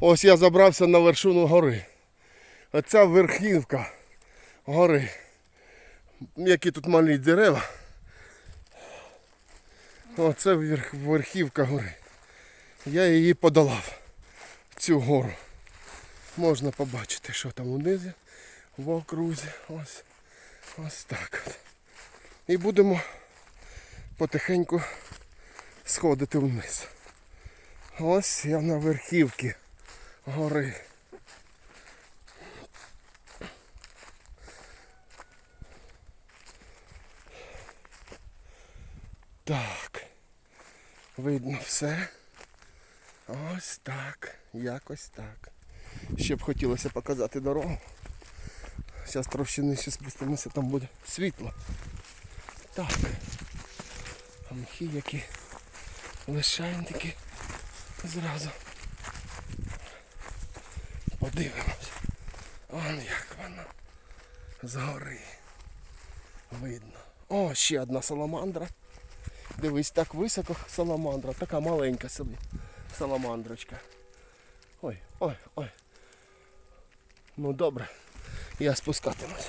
Ось я забрався на вершину гори. Оця верхівка гори. Які тут малі дерева. Оце верх- верхівка гори. Я її подолав. Цю гору. Можна побачити, що там унизі в окрузі. Ось. Ось так. от. І будемо потихеньку сходити вниз. Ось я на верхівці гори. Так. Видно все. Ось так. Якось так. Ще б хотілося показати дорогу. Зараз трошки нижче спустимося, там буде світло. Так. А мхи які лишайники. Зразу. Подивимось. Он як вона. Згори. Видно. О, ще одна саламандра. Дивись, так високо саламандра, така маленька собі саламандрочка. Ой, ой, ой. Ну добре, я спускатимусь.